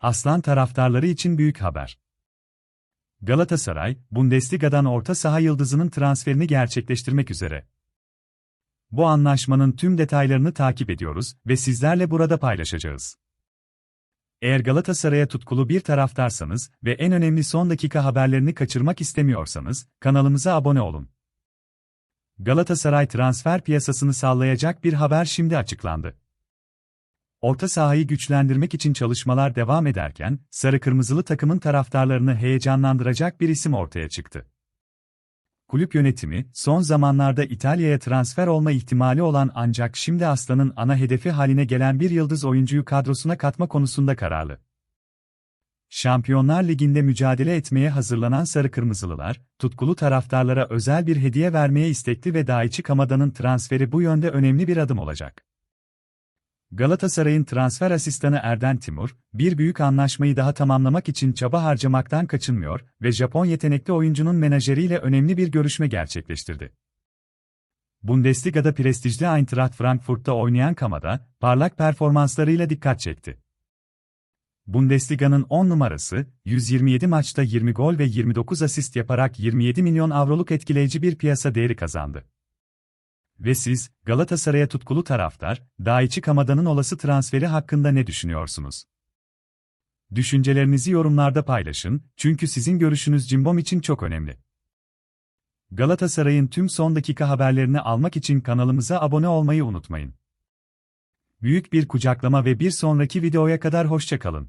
Aslan taraftarları için büyük haber. Galatasaray, Bundesliga'dan orta saha yıldızının transferini gerçekleştirmek üzere. Bu anlaşmanın tüm detaylarını takip ediyoruz ve sizlerle burada paylaşacağız. Eğer Galatasaray'a tutkulu bir taraftarsanız ve en önemli son dakika haberlerini kaçırmak istemiyorsanız, kanalımıza abone olun. Galatasaray transfer piyasasını sallayacak bir haber şimdi açıklandı. Orta sahayı güçlendirmek için çalışmalar devam ederken, sarı kırmızılı takımın taraftarlarını heyecanlandıracak bir isim ortaya çıktı. Kulüp yönetimi, son zamanlarda İtalya'ya transfer olma ihtimali olan ancak şimdi Aslan'ın ana hedefi haline gelen bir yıldız oyuncuyu kadrosuna katma konusunda kararlı. Şampiyonlar Ligi'nde mücadele etmeye hazırlanan Sarı Kırmızılılar, tutkulu taraftarlara özel bir hediye vermeye istekli ve Daichi Kamada'nın transferi bu yönde önemli bir adım olacak. Galatasaray'ın transfer asistanı Erden Timur, bir büyük anlaşmayı daha tamamlamak için çaba harcamaktan kaçınmıyor ve Japon yetenekli oyuncunun menajeriyle önemli bir görüşme gerçekleştirdi. Bundesliga'da prestijli Eintracht Frankfurt'ta oynayan Kamada, parlak performanslarıyla dikkat çekti. Bundesliga'nın 10 numarası, 127 maçta 20 gol ve 29 asist yaparak 27 milyon avroluk etkileyici bir piyasa değeri kazandı. Ve siz, Galatasaray'a tutkulu taraftar, Daichi Kamada'nın olası transferi hakkında ne düşünüyorsunuz? Düşüncelerinizi yorumlarda paylaşın, çünkü sizin görüşünüz Cimbom için çok önemli. Galatasaray'ın tüm son dakika haberlerini almak için kanalımıza abone olmayı unutmayın. Büyük bir kucaklama ve bir sonraki videoya kadar hoşçakalın.